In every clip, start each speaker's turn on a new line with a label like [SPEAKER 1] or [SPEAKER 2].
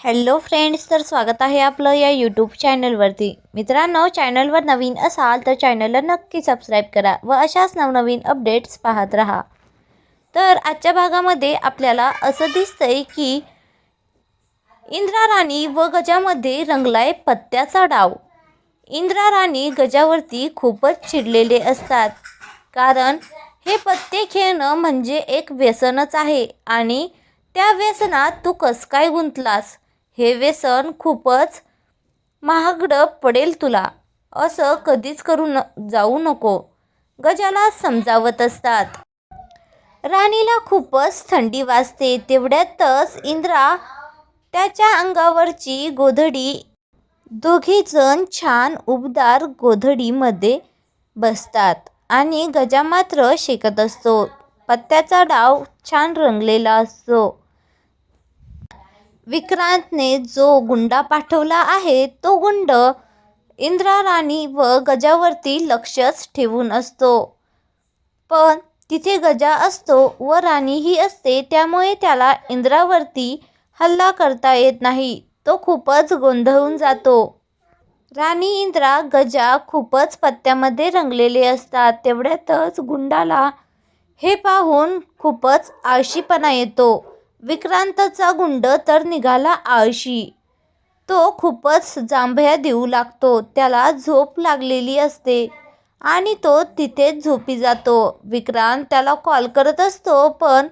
[SPEAKER 1] Hello friends तर स्वागत आहे आपलं या यूट्यूब चॅनलवरती मित्रांनो चॅनलवर नवीन असाल तर चॅनलला नक्की सबस्क्राईब करा व अशाच नवनवीन अपडेट्स पाहत राहा. तर आजच्या भागामध्ये आपल्याला असं दिसतंय की इंद्रा राणी व गजामध्ये रंगलाय पत्त्याचा डाव. इंद्रा राणी गजावरती खूपच चिडलेले असतात. कारण हे पत्ते खेळणं म्हणजे एक व्यसनच आहे आणि त्या व्यसनात तू कस काय गुंतलास? हे व्यसन खूपच महागडं पडेल तुला. असं कधीच करू न जाऊ नको. गजाला समजावत असतात. राणीला खूपच थंडी वाजते. तेवढ्यातच इंद्रा त्याच्या अंगावरची गोधडी दोघेजण छान उबदार गोधडीमध्ये बसतात आणि गजा मात्र शेकत असतो. पत्त्याचा डाव छान रंगलेला असतो. विक्रांतने जो गुंडा पाठवला आहे तो गुंड इंद्राराणी व गजावरती लक्षच ठेवून असतो. पण तिथे गजा असतो व राणीही असते त्यामुळे त्याला इंद्रावरती हल्ला करता येत नाही. तो खूपच गोंधळून जातो. राणी इंद्रा गजा खूपच पत्त्यामध्ये रंगलेले असतात. तेवढ्यातच गुंडाला हे पाहून खूपच आळशीपणा येतो. विक्रांतचा गुंड तर निघाला आळशी. तो खूपच जांभया देऊ लागतो त्याला झोप लागलेली असते आणि तो तिथेच झोपी जातो. विक्रांत त्याला कॉल करत असतो पण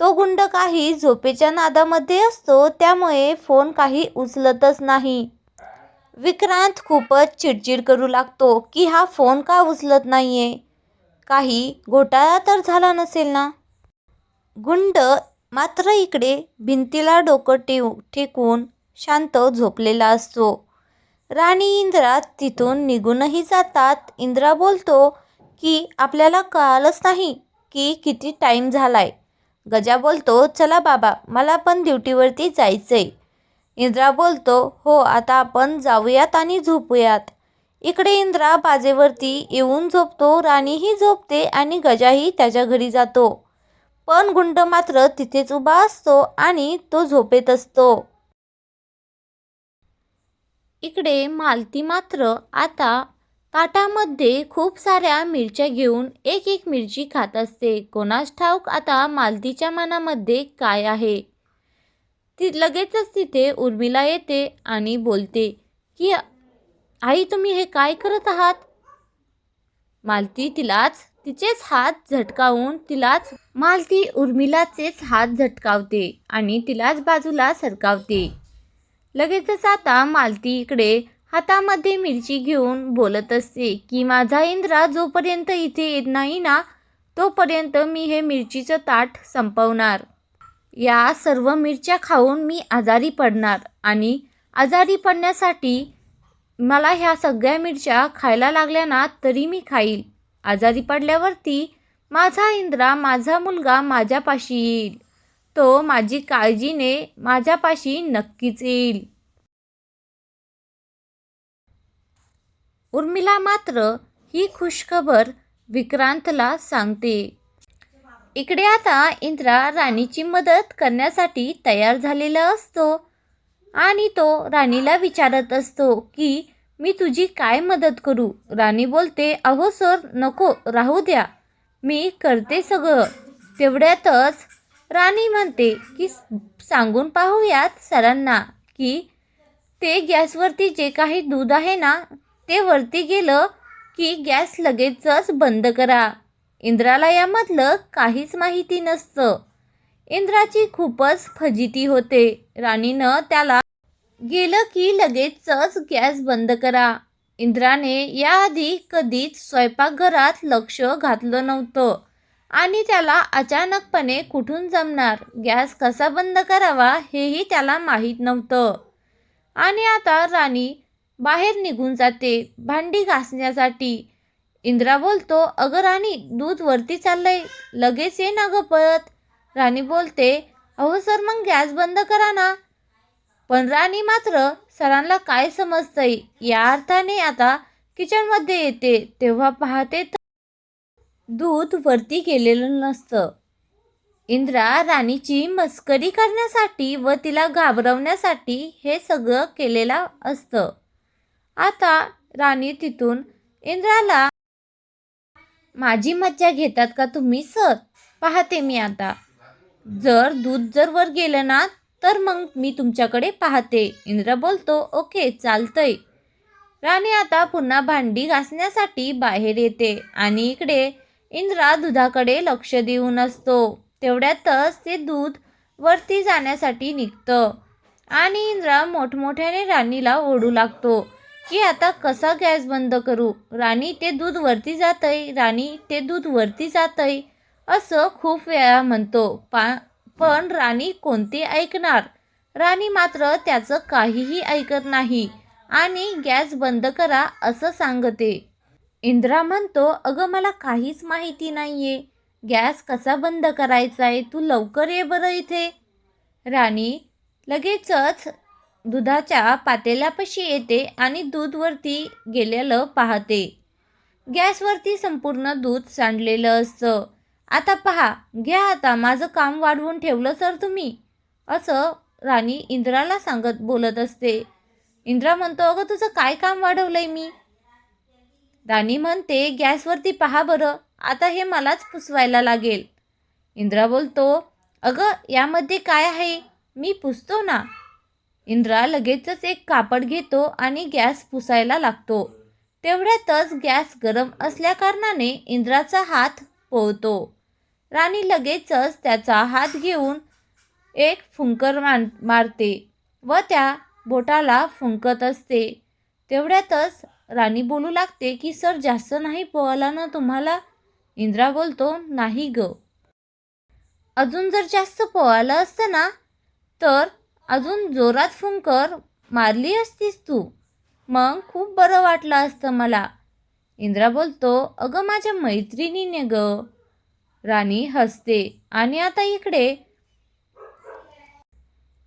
[SPEAKER 1] तो गुंड काही झोपेच्या नादामध्ये असतो त्यामुळे फोन काही उचलतच नाही. विक्रांत खूपच चिडचिड करू लागतो की हा फोन का उचलत नाही आहे काही घोटाळा तर झाला नसेल ना? गुंड मात्र इकडे भिंतीला डोकं टेव टेकून शांत झोपलेला असतो. राणी इंद्रा तिथून निघूनही जातात. इंद्रा बोलतो की आपल्याला कळालंच नाही की किती टाईम झालाय. गजा बोलतो चला बाबा मला पण ड्युटीवरती जायचंय. इंद्रा बोलतो हो आता आपण जाऊयात आणि झोपूयात. इकडे इंद्रा बाजेवरती येऊन झोपतो राणीही झोपते आणि गजाही त्याच्या घरी जातो. पण गुंड मात्र तिथेच उभा असतो आणि तो झोपेत असतो. इकडे मालती मात्र आता ताटामध्ये खूप साऱ्या मिरच्या घेऊन एक एक मिरची खात असते. कोणास ठाऊक आता मालतीच्या मनामध्ये काय आहे? ती लगेचच तिथे उर्मिला येते आणि बोलते की आई तुम्ही हे काय करत आहात? मालती तिलाच तिचेच हात झटकावून तिलाच मालती उर्मिलाचेच हात झटकावते आणि तिलाच बाजूला सरकावते. लगेचच आता मालती इकडे हातामध्ये मिरची घेऊन बोलत असते की माझा इंद्रा जोपर्यंत इथे येत नाही ना तोपर्यंत मी हे मिरचीचं ताट संपवणार. या सर्व मिरच्या खाऊन मी आजारी पडणार आणि आजारी पडण्यासाठी मला ह्या सगळ्या मिरच्या खायला लागल्या ना तरी मी खाईल. आजारी पडल्यावरती माझा इंद्रा माझा मुलगा माझ्यापाशी येईल. तो माझी काळजीने माझ्यापाशी नक्कीच येईल. उर्मिला मात्र ही खुशखबर विक्रांतला सांगते. इकडे आता इंद्रा राणीची मदत करण्यासाठी तयार झालेला असतो आणि तो राणीला विचारत असतो की मी तुझी काय मदत करू? राणी बोलते अहो सर नको राहू द्या. मी करते सगळं. तेवढ्यातच राणी म्हणते की सांगून पाहूयात सरांना की ते गॅसवरती जे काही दूध आहे ना ते वरती गेलं की गॅस लगेचच बंद करा. इंद्राला यामधलं काहीच माहिती नसतं. इंद्राची खूपच फजिती होते. राणीनं त्याला गेलं की लगेचच गॅस बंद करा. इंद्राने याआधी कधीच स्वयंपाकघरात लक्ष घातलं नव्हतं. आणि त्याला अचानकपणे कुठून जमणार? गॅस कसा बंद करावा हेही त्याला माहीत नव्हतं. आणि आता राणी बाहेर निघून जाते भांडी घासण्यासाठी. इंद्रा बोलतो अगं राणी दूध वरती चाललंय. लगेच ये ना गं परत राणी बोलते अहो सर मग गॅस बंद करा ना. पण राणी मात्र सरांना काय समजतंय या अर्थाने आता किचनमध्ये येते तेव्हा पाहते तर दूध वरती गेलेलं नसतं. इंद्रा राणीची मस्करी करण्यासाठी व तिला घाबरवण्यासाठी हे सगळं केलेलं असतं. आता राणी तिथून इंद्राला माझी मज्जा घेतात का तुम्ही सर? पाहते मी आता. जर दूध जर वर गेलं ना तर मग मी तुमच्याकडे पाहते. इंद्र बोलतो ओके चालतंय. राणी आता पुन्हा भांडी घासण्यासाठी बाहेर येते आणि इकडे इंद्रा दुधाकडे लक्ष देऊन असतो. तेवढ्यातच ते दूध वरती जाण्यासाठी निघतं आणि इंद्रा मोठमोठ्याने राणीला ओढू लागतो. की आता कसा गॅस बंद करू? राणी ते दूध वरती जातंय राणी ते दूध वरती जातंय असं खूप वेळा म्हणतो. पा पण राणी कोणती ऐकणार? राणी मात्र त्याचं काहीही ऐकत नाही आणि गॅस बंद करा असं सांगते. इंद्रा म्हणतो अगं मला काहीच माहिती नाही आहे गॅस कसा बंद करायचा आहे तू लवकर ये बरं इथे. राणी लगेचच दुधाच्या पातेल्यापाशी येते आणि दूधवरती गेलेलं पाहते. गॅसवरती संपूर्ण दूध सांडलेलं असतं. आता पहा घ्या आता माझं काम वाढवून ठेवलं सर तुम्ही. असं राणी इंद्राला सांगत बोलत असते. इंद्रा म्हणतो अगं तुझं काय काम वाढवलंय मी? राणी म्हणते गॅसवरती पहा बरं आता हे मलाच पुसवायला लागेल. इंद्रा बोलतो अगं यामध्ये काय आहे? मी पुसतो ना. इंद्रा लगेचच एक कापड घेतो आणि गॅस पुसायला लागतो. तेवढ्यातच गॅस गरम असल्याकारणाने इंद्राचा हात पोहतो राणी लगेचच त्याचा हात घेऊन एक फुंकर मान मारते व त्या बोटाला फुंकत असते. तेवढ्यातच राणी बोलू लागते की सर जास्त नाही पोहायला ना तुम्हाला? इंद्रा बोलतो नाही ग. अजून जर जास्त पोहायला असतं ना तर अजून जोरात फुंकर मारली असतीस तू. मग खूप बरं वाटलं असतं मला. इंद्रा बोलतो अगं माझ्या मैत्रिणीने ग. राणी हसते. आणि आता इकडे.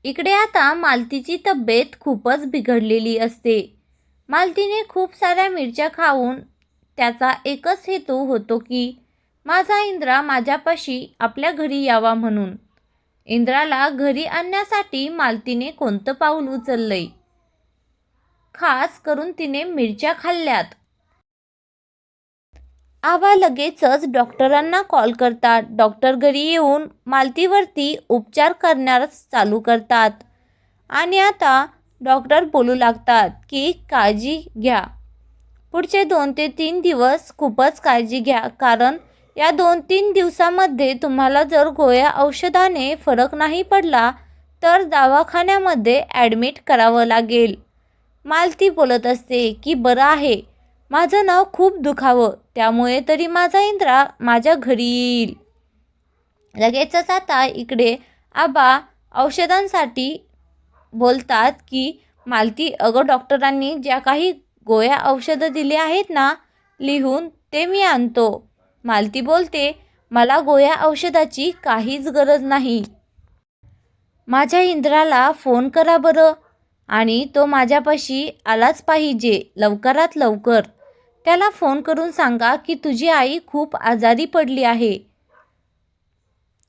[SPEAKER 1] इकडे आता मालतीची तब्येत खूपच बिघडलेली असते. मालतीने खूप साऱ्या मिरच्या खाऊन त्याचा एकच हेतू होतो की माझा इंद्रा माझ्यापाशी आपल्या घरी यावा म्हणून. इंद्राला घरी आणण्यासाठी मालतीने कोणतं पाऊल उचललंय? खास करून तिने मिरच्या खाल्ल्यात. आबा लगेचच डॉक्टरांना कॉल करतात. डॉक्टर घरी येऊन मालतीवरती उपचार करण्यास चालू करतात. आणि आता डॉक्टर बोलू लागतात की काळजी घ्या. पुढचे दोन ते तीन दिवस खूपच काळजी घ्या कारण या दोन तीन दिवसामध्ये तुम्हाला जर गोळ्या औषधाने फरक नाही पडला तर दवाखान्यामध्ये ॲडमिट करावं लागेल. मालती बोलत असते की बरं आहे माझं नाव खूप दुखावं त्यामुळे तरी माझा इंद्रा माझ्या घरी येईल. लगेचच आता इकडे आबा औषधांसाठी बोलतात की मालती अगं डॉक्टरांनी ज्या काही गोळ्या औषधं दिली आहेत ना लिहून ते मी आणतो. मालती बोलते मला गोळ्या औषधाची काहीच गरज नाही. माझ्या इंद्राला फोन करा बरं. आणि तो माझ्यापाशी आलाच पाहिजे लवकरात लवकर. त्याला फोन करून सांगा की तुझी आई खूप आजारी पडली आहे.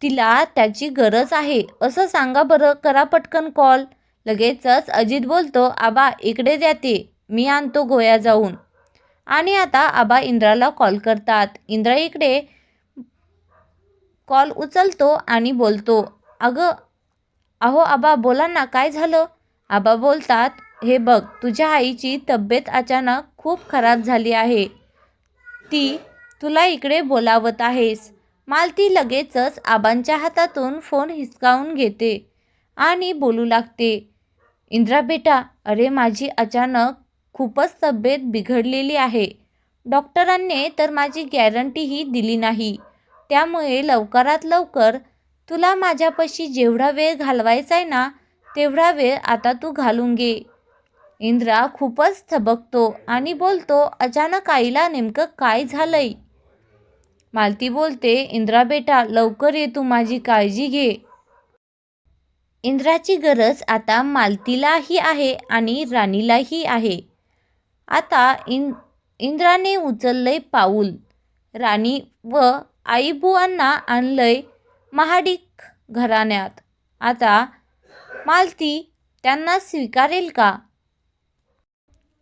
[SPEAKER 1] तिला त्याची गरज आहे. असं सांगा बरं करा पटकन कॉल. लगेचच अजित बोलतो आबा इकडे द्या ते मी आणतो गोया जाऊन. आणि आता आबा इंद्राला कॉल करतात. इंद्रा इकडे कॉल उचलतो आणि बोलतो अगं अहो आबा बोला ना काय झालं? आबा बोलतात हे बघ तुझ्या आईची तब्येत अचानक खूप खराब झाली आहे. ती तुला इकडे बोलावत आहेस. मालती लगेचच आबांच्या हातातून फोन हिसकावून घेते आणि बोलू लागते इंद्रा बेटा अरे माझी अचानक खूपच तब्येत बिघडलेली आहे. डॉक्टरांनी तर माझी गॅरंटीही दिली नाही. त्यामुळे लवकरात लवकर तुला माझ्यापाशी जेवढा वेळ घालवायचा आहे ना तेवढा वेळ आता तू घालून घे. इंद्रा खूपच थबकतो आणि बोलतो अचानक आईला नेमकं काय झालंय? मालती बोलते इंद्रा बेटा लवकर ये तू माझी काळजी घे. इंद्राची गरज आता मालतीलाही आहे आणि राणीलाही आहे. आता इं इंद्राने उचललंय पाऊल. राणी व आईबुवांना आणलंय महाडिक घराण्यात. आता मालती त्यांना स्वीकारेल का?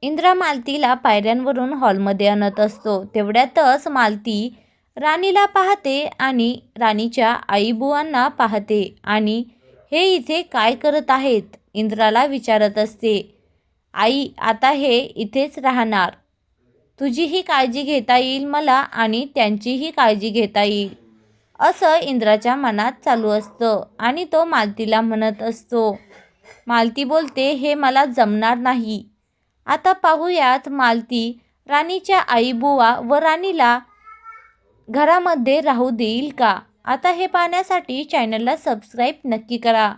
[SPEAKER 1] इंद्रा मालतीला पायऱ्यांवरून हॉलमध्ये आणत असतो. तेवढ्यातच मालती राणीला पाहते आणि राणीच्या आईबुवांना पाहते आणि हे इथे काय करत आहेत? इंद्राला विचारत असते. आई आता हे इथेच राहणार. तुझीही काळजी घेता येईल मला आणि त्यांचीही काळजी घेता येईल. असं इंद्राच्या मनात चालू असतं आणि तो मालतीला म्हणत असतो. मालती बोलते हे मला जमणार नाही. आता पाहूयात मालती राणीच्या आईबुवा व राणीला घरामध्ये राहू देईल का? आता हे पाहण्यासाठी चॅनलला सबस्क्राईब नक्की करा.